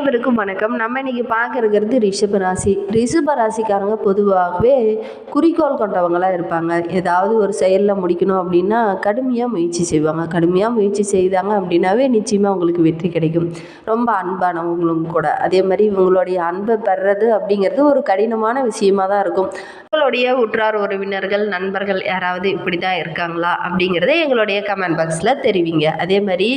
அனைவருக்கும் வணக்கம். நம்ம இன்னைக்கு பார்க்க இருக்கிறது ரிஷப ராசி. ரிஷப ராசிக்காரங்க பொதுவாகவே குறிக்கோள் கொண்டவங்களாக இருப்பாங்க. ஏதாவது ஒரு செயலில் முடிக்கணும் அப்படின்னா கடுமையாக முயற்சி செய்வாங்க. கடுமையாக முயற்சி செய்தாங்க அப்படின்னாவே நிச்சயமாக உங்களுக்கு வெற்றி கிடைக்கும். ரொம்ப அன்பானவங்களும் கூட. அதே மாதிரி இவங்களுடைய அன்பை பெறது அப்படிங்கிறது ஒரு கடினமான விஷயமா தான் இருக்கும். உங்களுடைய உற்றார் உறவினர்கள் நண்பர்கள் யாராவது இப்படி தான் இருக்காங்களா அப்படிங்கிறத எங்களுடைய கமெண்ட் பாக்ஸில் தெரிவிங்க. அதே மாதிரி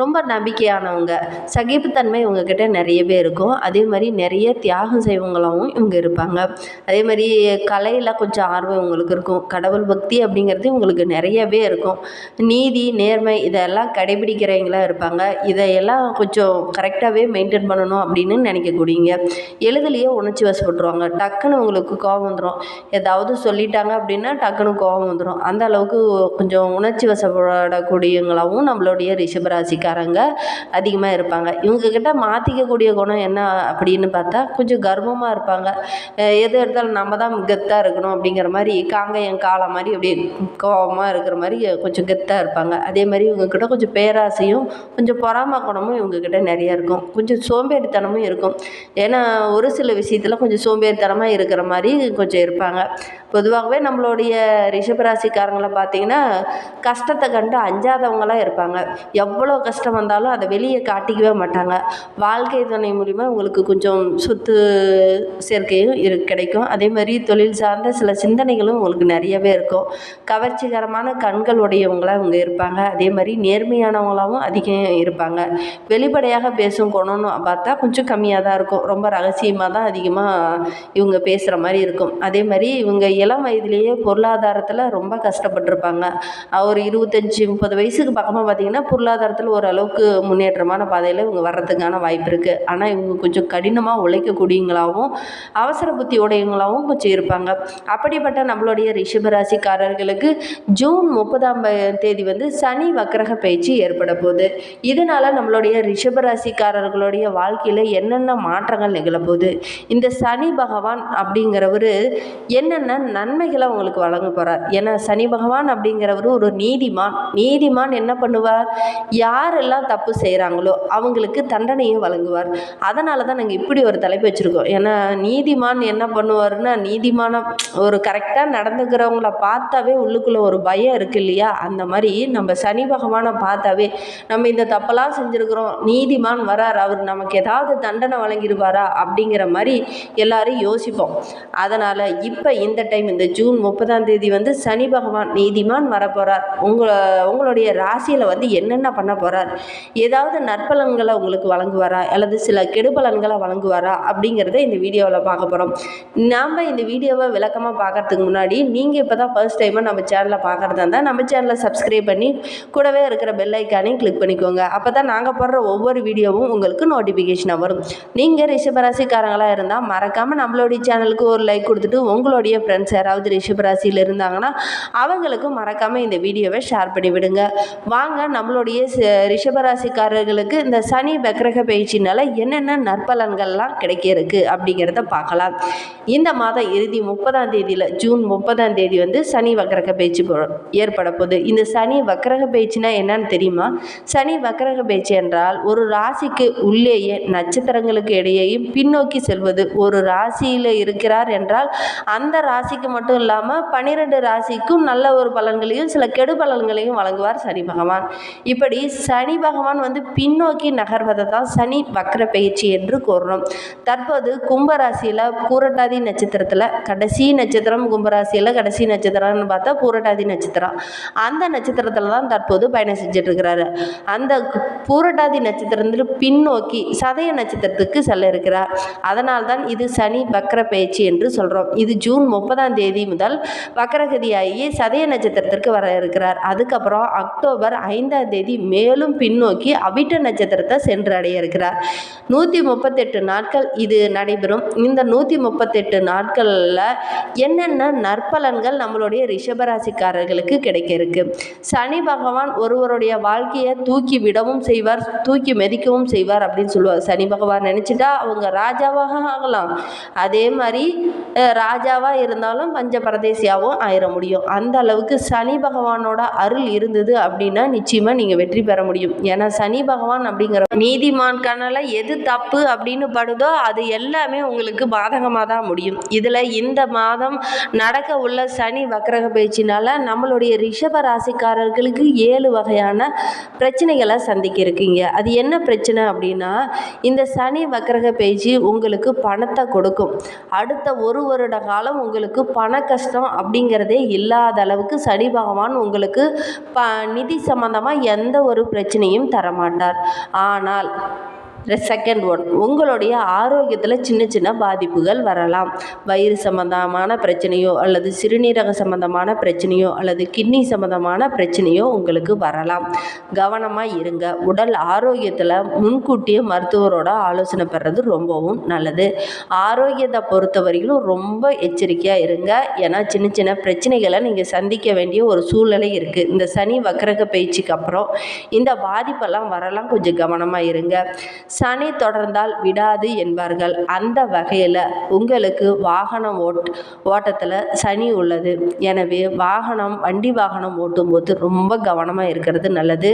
ரொம்ப நம்பிக்கையானவங்க சகிப்புத்தன்மை உங்ககிட்ட நிறையவே இருக்கும். அதே மாதிரி நிறைய தியாகம் செய்வங்களாகவும் இவங்க இருப்பாங்க. அதே மாதிரி கலையில் கொஞ்சம் ஆர்வம் இவங்களுக்கு இருக்கும். கடவுள் பக்தி அப்படிங்கிறது உங்களுக்கு நிறையவே இருக்கும். நீதி நேர்மை இதெல்லாம் கடைபிடிக்கிறவங்களா இருப்பாங்க. இதையெல்லாம் கொஞ்சம் கரெக்டாகவே மெயின்டைன் பண்ணணும் அப்படின்னு நினைக்கக்கூடியங்க எளிதிலேயே உணர்ச்சி வசப்பட்டுருவாங்க. டக்குன்னு உங்களுக்கு கோபம் வந்துடும் ஏதாவது சொல்லிட்டாங்க அப்படின்னா டக்குன்னு கோபம் வந்துடும் அந்த அளவுக்கு கொஞ்சம் உணர்ச்சி வசப்படக்கூடியவங்களாகவும் நம்மளுடைய ரிஷபராசிக்காரங்க அதிகமாக இருப்பாங்க. இவங்கக்கிட்ட மாற்றிக்கக்கூடிய குணம் என்ன அப்படின்னு பார்த்தா கொஞ்சம் கர்வமாக இருப்பாங்க. எது எடுத்தாலும் நம்ம தான் கெத்தாக இருக்கணும் அப்படிங்கிற மாதிரி காங்கையன் காளை மாதிரி அப்படியே கோபமாக இருக்கிற மாதிரி கொஞ்சம் கெத்தாக இருப்பாங்க. அதே மாதிரி இவங்கக்கிட்ட கொஞ்சம் பேராசையும் கொஞ்சம் பொறாம குணமும் இவங்கக்கிட்ட நிறையா இருக்கும். கொஞ்சம் சோம்பேறித்தனமும் இருக்கும். ஏன்னா ஒரு சில விஷயத்தில் கொஞ்சம் சோம்பேறித்தனமாக இருக்கிற மாதிரி கொஞ்சம் இருப்பாங்க. சொல்றாங்க பொதுவாகவே நம்மளுடைய ரிஷபராசிக்காரங்களை பார்த்தீங்கன்னா கஷ்டத்தை கண்டு அஞ்சாதவங்களாக இருப்பாங்க. எவ்வளோ கஷ்டம் வந்தாலும் அதை வெளியே காட்டிக்கவே மாட்டாங்க. வாழ்க்கை துணை மூலிமா உங்களுக்கு கொஞ்சம் சொத்து சேர்க்கையும் இரு கிடைக்கும். அதே மாதிரி தொழில் சார்ந்த சில சிந்தனைகளும் உங்களுக்கு நிறையவே இருக்கும். கவர்ச்சிகரமான கண்கள் உடையவங்களாக இவங்க இருப்பாங்க. அதே மாதிரி நேர்மையானவங்களாகவும் அதிகம் இருப்பாங்க. வெளிப்படையாக பேசும் குணம்னு பார்த்தா கொஞ்சம் கம்மியாக தான் இருக்கும். ரொம்ப ரகசியமாக தான் அதிகமாக இவங்க பேசுகிற மாதிரி இருக்கும். அதே மாதிரி இவங்க இளம் வயதிலேயே பொருளாதாரத்தில் ரொம்ப கஷ்டப்பட்டிருப்பாங்க. ஒரு இருபத்தஞ்சி முப்பது வயசுக்கு பக்கமாக பார்த்தீங்கன்னா பொருளாதாரத்தில் ஓரளவுக்கு முன்னேற்றமான பாதையில் இவங்க வர்றதுக்கான வாய்ப்பு இருக்குது ஆனால் இவங்க கொஞ்சம் கடினமாக உழைக்கக்கூடியவங்களாகவும் அவசர புத்தியோடையவங்களாகவும் கொஞ்சம் இருப்பாங்க. அப்படிப்பட்ட நம்மளுடைய ரிஷபராசிக்காரர்களுக்கு ஜூன் முப்பதாம் தேதி வந்து சனி வக்கரக பயிற்சி ஏற்பட போகுது. இதனால் நம்மளுடைய ரிஷபராசிக்காரர்களுடைய வாழ்க்கையில் என்னென்ன மாற்றங்கள் நிகழப்போகுது இந்த சனி பகவான் அப்படிங்கிறவர் என்னென்ன நன்மைகளை உங்களுக்கு வழங்க போகிறார் ஏன்னா சனி பகவான் அப்படிங்கிறவர் ஒரு நீதிமான். நீதிமான் என்ன பண்ணுவார்? யாரெல்லாம் தப்பு செய்கிறாங்களோ அவங்களுக்கு தண்டனையை வழங்குவார். அதனால தான் நாங்கள் இப்படி ஒரு தலைப்பு வச்சுருக்கோம். ஏன்னா நீதிமான் என்ன பண்ணுவாருன்னா நீதிமான ஒரு கரெக்டாக நடந்துக்கிறவங்கள பார்த்தாவே உள்ளுக்குள்ளே ஒரு பயம் இருக்கு இல்லையா? அந்த மாதிரி நம்ம சனி பகவானை பார்த்தாவே நம்ம இந்த தப்பெல்லாம் செஞ்சுருக்கிறோம் நீதிமான் வரார் அவர் நமக்கு ஏதாவது தண்டனை வழங்கிடுவாரா அப்படிங்கிற மாதிரி எல்லாரும் யோசிப்போம். அதனால் இப்போ இந்த டைம் இந்த ஜூன் முப்பதாம் தேதி வந்து சனி பகவான் நீதிமான் வரப்போகிறார் உங்களை உங்களுடைய ராசியில் வந்து என்னென்ன பண்ண போகிறார் ஏதாவது நற்பலன்களை உங்களுக்கு வழங்குவாரா? அல்லது சில கெடுபலன்களை வழங்குவாரா? அப்படிங்கிறத இந்த வீடியோவில் பார்க்க போகிறோம் நாம் இந்த வீடியோவை விளக்கமாக பார்க்கறதுக்கு முன்னாடி நீங்கள் இப்போ தான் ஃபர்ஸ்ட் டைமாக நம்ம சேனலை பார்க்குறதா இருந்தால் நம்ம சேனலை சப்ஸ்கிரைப் பண்ணி கூடவே இருக்கிற பெல் ஐக்கானையும் கிளிக் பண்ணிக்கோங்க. அப்போ தான் நாங்கள் போடுற ஒவ்வொரு வீடியோவும் உங்களுக்கு நோட்டிஃபிகேஷனாக வரும். நீங்கள் ரிஷபராசிக்காரங்களாக இருந்தால் மறக்காமல் நம்மளுடைய சேனலுக்கு ஒரு லைக் கொடுத்துட்டு உங்களுடைய ஃப்ரெண்ட்ஸ் யாராவது ரிஷபராசியில் இருந்தாங்கன்னா அவங்களுக்கும் மறக்காமல் இந்த வீடியோவை ஷேர் பண்ணி விடுங்க வாங்க நம்மளுடைய ரிஷபராசிக்காரர்களுக்கு இந்த சனி வக்ரக பயிற்சினால என்னென்ன நற்பலன்கள்லாம் கிடைக்க இருக்கு அப்படிங்கிறத பார்க்கலாம். இந்த மாதம் இறுதி முப்பதாம் தேதியில் ஜூன் முப்பதாம் தேதி வந்து சனி வக்ரக பயிற்சி ஏற்பட போகுது. இந்த சனி வக்ரக பயிற்சினா என்னன்னு தெரியுமா? சனி வக்ரக பயிற்சி என்றால் ஒரு ராசிக்கு உள்ளேயே நட்சத்திரங்களுக்கு இடையேயும் பின்னோக்கி செல்வது. ஒரு ராசியில் இருக்கிறார் என்றால் அந்த ராசிக்கு மட்டும் இல்லாமல் பன்னிரெண்டு ராசிக்கும் நல்ல ஒரு பலன்களையும் சில கெடு பலன்களையும் வழங்குவார் சனி பகவான். இப்படி சனி பகவான் வந்து பின்னோக்கி நகர்வதை தான் சனி வக்ர பயிற்சி என்று கூறுறோம். தற்போது கும்பராசியில் பூரட்டாதி நட்சத்திரத்தில் கடைசி நட்சத்திரம் கும்பராசியில் கடைசி நட்சத்திரம்னு பார்த்தா பூரட்டாதி நட்சத்திரம். அந்த நட்சத்திரத்தில் தான் தற்போது பயணம் செஞ்சுட்டு இருக்கிறாரு அந்த பூரட்டாதி நட்சத்திரத்தில் பின்னோக்கி சதய நட்சத்திரத்துக்கு செல்ல இருக்கிறார். அதனால் தான் இது சனி வக்ர பயிற்சி என்று சொல்கிறோம் இது ஜூன் முப்பதாம் தேதி முதல் வக்ரகதியாகி சதய நட்சத்திரத்திற்கு வர இருக்கிறார். அதுக்கப்புறம் அக்டோபர் ஐந்தாம் தேதி மேலும் பின்னோக்கி அவிட்ட நட்சத்திரத்தை சென்று அடைய இருக்கிறார். நூற்றி முப்பத்தெட்டு நாட்கள் இது நடைபெறும். இந்த நூற்றி முப்பத்தெட்டு நாட்களில் என்னென்ன நற்பலன்கள் நம்மளுடைய ரிஷபராசிக்காரர்களுக்கு கிடைக்க இருக்கு? சனி பகவான் ஒருவருடைய வாழ்க்கையை தூக்கி விடவும் செய்வார் தூக்கி மிதிக்கவும் செய்வார் அப்படின்னு சொல்லுவார். சனி பகவான் நினச்சிட்டா அவங்க ராஜாவாக ஆகலாம். அதே மாதிரி ராஜாவாக இருந்தால் இருந்தாலும் பஞ்ச பரதேசியாகவும் ஆயிட முடியும். அந்த அளவுக்கு சனி பகவானோட அருள் இருந்தது அப்படின்னா நிச்சயமாக நீங்கள் வெற்றி பெற முடியும். ஏன்னா சனி பகவான் அப்படிங்கிற நீதிமான் கணல எது தப்பு அப்படின்னு படுதோ அது எல்லாமே உங்களுக்கு பாதகமாக தான் முடியும். இதில் இந்த மாதம் நடக்க உள்ள சனி வக்கரக பயிற்சினால நம்மளுடைய ரிஷப ராசிக்காரர்களுக்கு ஏழு வகையான பிரச்சனைகளை சந்திக்க இருக்கீங்க அது என்ன பிரச்சனை அப்படின்னா இந்த சனி வக்கரக பயிற்சி உங்களுக்கு பணத்தை கொடுக்கும். அடுத்த ஒரு வருட காலம் உங்களுக்கு பண கஷ்டம் அப்படிங்கிறதே இல்லாத அளவுக்கு சனி பகவான் உங்களுக்கு ப நிதி சம்பந்தமாக எந்த ஒரு பிரச்சனையும் தரமாட்டார். ஆனால் செகண்ட் ஒன் உங்களுடைய ஆரோக்கியத்தில் சின்ன சின்ன பாதிப்புகள் வரலாம். வயிறு சம்பந்தமான பிரச்சனையோ அல்லது சிறுநீரக சம்பந்தமான பிரச்சனையோ அல்லது கிட்னி சம்பந்தமான பிரச்சனையோ உங்களுக்கு வரலாம். கவனமாக இருங்க. உடல் ஆரோக்கியத்தில் முன்கூட்டியே மருத்துவரோட ஆலோசனை பெறது ரொம்பவும் நல்லது. ஆரோக்கியத்தை பொறுத்த வரையிலும் ரொம்ப எச்சரிக்கையாக இருங்க. ஏன்னா சின்ன சின்ன பிரச்சனைகளை நீங்கள் சந்திக்க வேண்டிய ஒரு சூழ்நிலை இருக்குது இந்த சனி வக்கரக பயிற்சிக்கு அப்புறம் இந்த பாதிப்பெல்லாம் வரலாம். கொஞ்சம் கவனமாக இருங்க. சனி தொடர்ந்தால் விடாது என்பார்கள். அந்த வகையில் உங்களுக்கு வாகனம் ஓட் ஓட்டத்தில் சனி உள்ளது. எனவே வாகனம் வண்டி வாகனம் ஓட்டும்போது ரொம்ப கவனமாக இருக்கிறது நல்லது.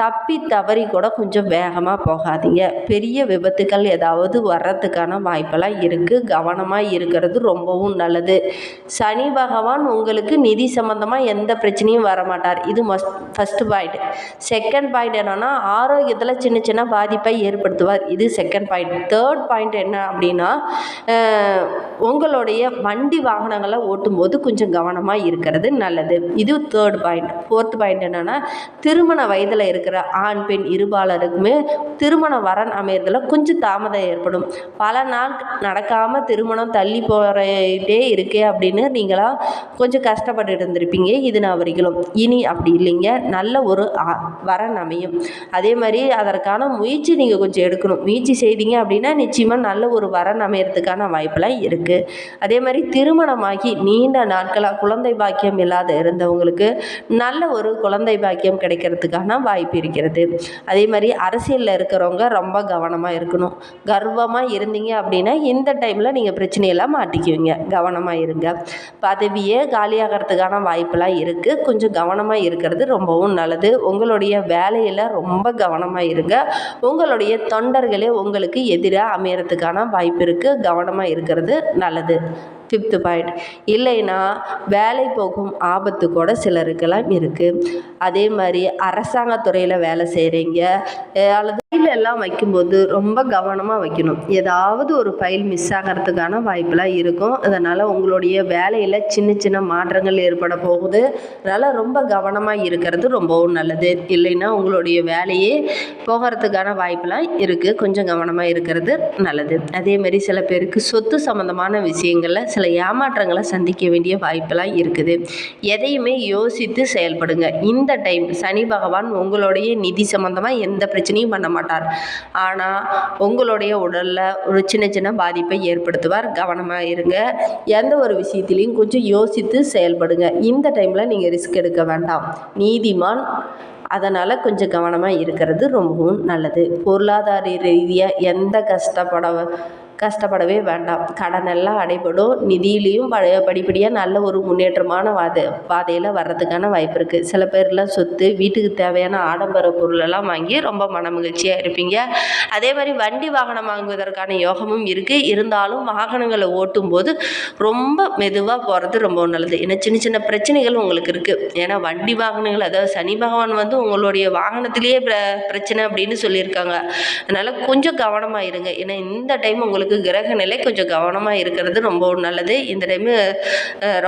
தப்பி தவறி கூட கொஞ்சம் வேகமாக போகாதீங்க. பெரிய விபத்துக்கள் ஏதாவது வர்றதுக்கான வாய்ப்பெல்லாம் இருக்குது கவனமாக இருக்கிறது ரொம்பவும் நல்லது. சனி பகவான் உங்களுக்கு நிதி சம்மந்தமாக எந்த பிரச்சனையும் வர மாட்டார் இது must first point second point என்னென்னா ஆரோக்கியத்தில் சின்ன சின்ன பாதிப்பை பயன்படுத்துவார் இது செகண்ட் பாயிண்ட் தேர்ட் பாயிண்ட் என்ன அப்படின்னா உங்களுடைய வண்டி வாகனங்களை ஓட்டும்போது கொஞ்சம் கவனமாக இருக்கிறது நல்லது. இது தேர்ட் பாயிண்ட் ஃபோர்த் பாயிண்ட் என்னென்னா திருமண வயதில் இருக்கிற ஆண் பெண் இருபாலருக்குமே திருமண வரன் அமையறதுல கொஞ்சம் தாமதம் ஏற்படும். பல நாள் நடக்காமல் திருமணம் தள்ளி போகிறதே இருக்கே அப்படின்னு நீங்களாம் கொஞ்சம் கஷ்டப்பட்டுட்டு இருந்திருப்பீங்க. இது நான் வரைக்கும். இனி அப்படி இல்லைங்க. நல்ல ஒரு ஆ- வரன் அமையும். அதே மாதிரி அதற்கான முயற்சி நீங்கள் கொஞ்சம் எடுக்கணும். முயற்சி செய்தீங்க அப்படின்னா நிச்சயமாக நல்ல ஒரு வரன் அமையறதுக்கான வாய்ப்பெல்லாம் இருக்குது அதே மாதிரி திருமணமாகி நீண்ட நாட்களாக குழந்தை பாக்கியம் இல்லாத இருந்தவங்களுக்கு நல்ல ஒரு குழந்தை பாக்கியம் கிடைக்கிறதுக்கான வாய்ப்பு இருக்கிறது. அதே மாதிரி அரசியலில் இருக்கிறவங்க ரொம்ப கவனமாக இருக்கணும். கர்வமாக இருந்தீங்க அப்படின்னா இந்த டைமில் நீங்கள் பிரச்சனையெல்லாம் மாட்டிக்குவீங்க. கவனமாக இருங்க. பதவியே காலியாகிறதுக்கான வாய்ப்பெல்லாம் இருக்குது கொஞ்சம் கவனமாக இருக்கிறது ரொம்பவும் நல்லது. உங்களுடைய வேலையில் ரொம்ப கவனமாக இருங்க. உங்களுடைய தொண்டர்களே உங்களுக்கு எதிராக அமையறதுக்கான வாய்ப்பு இருக்குது கவனமாக இருக்கிறது நல்லது. ஃபிஃப்த்து பாயிண்ட் இல்லைன்னா வேலை போகும் ஆபத்து கூட சிலருக்கெல்லாம் இருக்குது அதே மாதிரி அரசாங்க துறையில் வேலை செய்கிறீங்க அல்லது ஃபைல் எல்லாம் வைக்கும்போது ரொம்ப கவனமாக வைக்கணும். ஏதாவது ஒரு ஃபைல் மிஸ் ஆகிறதுக்கான வாய்ப்பெலாம் இருக்கும். அதனால் உங்களுடைய வேலையில் சின்ன சின்ன மாற்றங்கள் ஏற்பட போகுது. அதனால் ரொம்ப கவனமாக இருக்கிறது ரொம்பவும் நல்லது. இல்லைன்னா உங்களுடைய வேலையே போகிறதுக்கான வாய்ப்பெலாம் இருக்குது கொஞ்சம் கவனமாக இருக்கிறது நல்லது. அதே மாதிரி சில பேருக்கு சொத்து சம்மந்தமான விஷயங்களில் சில ஏமாற்றங்களை சந்திக்க வேண்டிய வாய்ப்பெல்லாம் இருக்குது. எதையுமே யோசித்து செயல்படுங்க. இந்த டைம் சனி பகவான் உங்களுடைய நிதி சம்மந்தமாக எந்த பிரச்சனையும் பண்ண மாட்டார். ஆனால் உங்களுடைய உடலில் ஒரு சின்ன சின்ன பாதிப்பை ஏற்படுத்துவார். கவனமாக இருங்க. எந்த ஒரு விஷயத்திலையும் கொஞ்சம் யோசித்து செயல்படுங்க. இந்த டைமில் நீங்கள் ரிஸ்க் எடுக்க வேண்டாம். நீதிமான். அதனால் கொஞ்சம் கவனமாக இருக்கிறது ரொம்பவும் நல்லது. பொருளாதார ரீதியாக எந்த கஷ்டப்பட கஷ்டப்படவே வேண்டாம். கடன் எல்லாம் அடைபடும். நிதியிலையும் ப படிப்படியாக நல்ல ஒரு முன்னேற்றமான வாத பாதையில் வர்றதுக்கான வாய்ப்பு இருக்குது சில பேர்லாம் சொத்து வீட்டுக்கு தேவையான ஆடம்பர பொருளெல்லாம் வாங்கி ரொம்ப மனமகிழ்ச்சியாக இருப்பீங்க. அதே மாதிரி வண்டி வாகனம் வாங்குவதற்கான யோகமும் இருக்குது இருந்தாலும் வாகனங்களை ஓட்டும்போது ரொம்ப மெதுவாக போகிறது ரொம்ப நல்லது. ஏன்னா சின்ன சின்ன பிரச்சனைகள் உங்களுக்கு இருக்குது ஏன்னா வண்டி வாகனங்கள் அதாவது சனி பகவான் வந்து உங்களுடைய வாகனத்திலேயே பிர பிரச்சனை அப்படின்னு சொல்லியிருக்காங்க. அதனால் கொஞ்சம் கவனமாக இருங்க. ஏன்னா இந்த டைம் உங்களுக்கு கிரக நிலை கொஞ்சம் கவனமாக இருக்கிறது ரொம்பவும் நல்லது. இந்த டைமு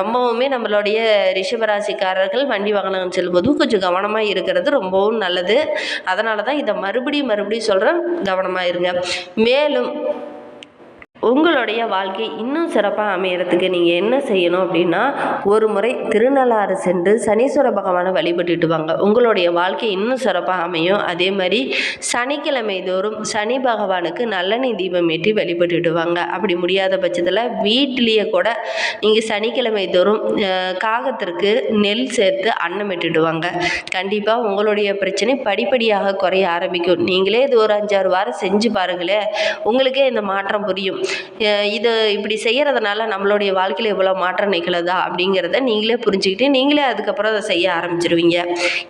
ரொம்பவுமே நம்மளுடைய ரிஷபராசிக்காரர்கள் வண்டி வாகனம் செல்லும்போதும் கொஞ்சம் கவனமாக இருக்கிறது ரொம்பவும் நல்லது. அதனால தான் இதை மறுபடியும் மறுபடியும் சொல்கிறேன் கவனமாக இருங்க. மேலும் உங்களுடைய வாழ்க்கை இன்னும் சிறப்பாக அமையறதுக்கு நீங்கள் என்ன செய்யணும் அப்படின்னா ஒரு முறை திருநள்ளாறு சென்று சனீஸ்வர பகவானை வழிபட்டுட்டு வாங்க உங்களுடைய வாழ்க்கை இன்னும் சிறப்பாக அமையும். அதே மாதிரி சனிக்கிழமை தோறும் சனி பகவானுக்கு நல்லெண்ணெய் தீபம் ஏற்றி வழிபட்டுட்டு வாங்க அப்படி முடியாத பட்சத்தில் வீட்டிலேயே கூட நீங்கள் சனிக்கிழமை தோறும் காகத்திற்கு நெல் சேர்த்து அன்னம் இட்டுட்டு வாங்க கண்டிப்பாக உங்களுடைய பிரச்சனை படிப்படியாக குறைய ஆரம்பிக்கும். நீங்களே இது ஒரு அஞ்சாறு வாரம் செஞ்சு பாருங்களேன். உங்களுக்கே இந்த மாற்றம் புரியும். இது இப்படி செய்கிறதுனால நம்மளுடைய வாழ்க்கையில் இவ்வளோ மாற்றம் நிகழுதா அப்படிங்கிறத நீங்களே புரிஞ்சுக்கிட்டு நீங்களே அதுக்கப்புறம் அதை செய்ய ஆரம்பிச்சிருவீங்க.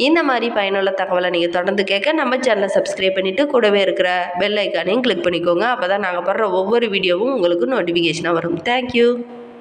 இந்த மாதிரி பயனுள்ள தகவலை நீங்கள் தொடர்ந்து கேட்க நம்ம சேனலை சப்ஸ்கிரைப் பண்ணிவிட்டு கூடவே இருக்கிற பெல் ஐக்கானையும் கிளிக் பண்ணிக்கோங்க. அப்போ தான் நாங்கள் போடுற ஒவ்வொரு வீடியோவும் உங்களுக்கு நோட்டிஃபிகேஷனாக வரும். தேங்க்யூ